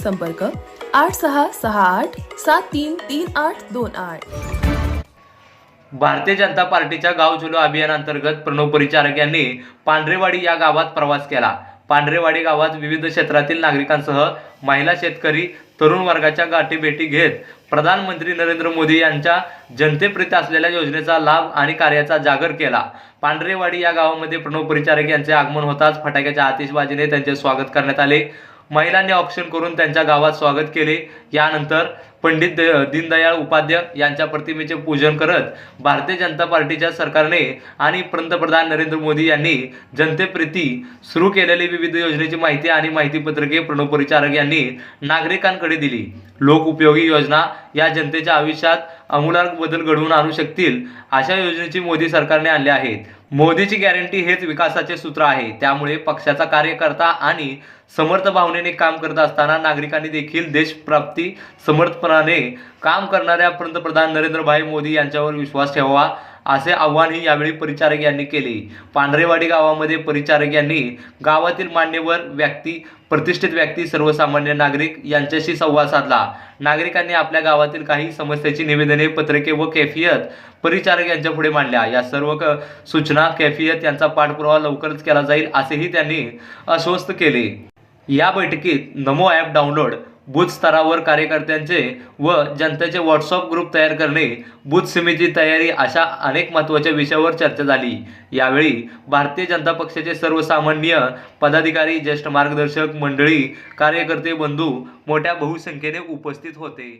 संपर्क आठ सहा सहा आठ सात तीन तीन आठ दोन आठ. भारतीय जनता पार्टीच्या गाव चलो अभियानांतर्गत प्रणव परिचारक यांनी पांढरेवाडी या गावात प्रवास केला. पांढरेवाडी गावात विविध क्षेत्रातील नागरिकांसह महिला शेतकरी तरुण वर्गाच्या गाठीभेटी घेत प्रधानमंत्री नरेंद्र मोदी यांच्या जनतेप्रती असलेल्या योजनेचा लाभ आणि कार्याचा जागर केला. पांढरेवाडी या गावामध्ये प्रणव परिचारक यांचे आगमन होताच फटाक्याच्या आतिषबाजीने त्यांचे स्वागत करण्यात आले. महिलांनी ऑप्शन करून त्यांच्या गावात स्वागत केले. यानंतर पंडित द- दीनदयाळ उपाध्याय यांच्या प्रतिमेचे पूजन करत भारतीय जनता पार्टीच्या सरकारने आणि पंतप्रधान नरेंद्र मोदी यांनी जनतेप्रती सुरू केलेली विविध योजनेची माहिती आणि माहितीपत्रके प्रणव परिचारक यांनी नागरिकांकडे दिली. लोकउपयोगी योजना या जनतेच्या आयुष्यात अमूलाग्र बदल घडवून आणू शकतील अशा योजनेची मोदी सरकारने आणल्या आहेत. मोदीची गॅरंटी हेच विकासाचे सूत्र आहे. त्यामुळे पक्षाचा कार्यकर्ता आणि समर्थ भावनेने काम करत असताना नागरिकांनी देखील देशप्राप्ती समर्थपणाने काम करणाऱ्या पंतप्रधान नरेंद्रभाई मोदी यांच्यावर विश्वास ठेवावा. असे आव्हानही यावेळी परिचारक यांनी केले. पांढरेवाडी गावामध्ये परिचारक यांनी गावातील मान्यवर व्यक्ती प्रतिष्ठित व्यक्ती सर्वसामान्य नागरिक यांच्याशी संवाद साधला. नागरिकांनी आपल्या गावातील काही समस्याची निवेदने पत्रके व कैफियत परिचारक यांच्या पुढे मांडल्या. या सर्व क- सूचना कैफियत यांचा पाठपुरावा लवकरच केला जाईल असेही त्यांनी आश्वस्त केले. या बैठकीत नमो ॲप डाउनलोड बूथ स्तरावर कार्यकर्त्यांचे व जनतेचे व्हॉट्सअप ग्रुप तयार करणे बूथ समिती तयारी अशा अनेक महत्त्वाच्या विषयावर चर्चा झाली. यावेळी भारतीय जनता पक्षाचे सर्वसामान्य पदाधिकारी ज्येष्ठ मार्गदर्शक मंडळी कार्यकर्ते बंधू मोठ्या बहुसंख्येने उपस्थित होते.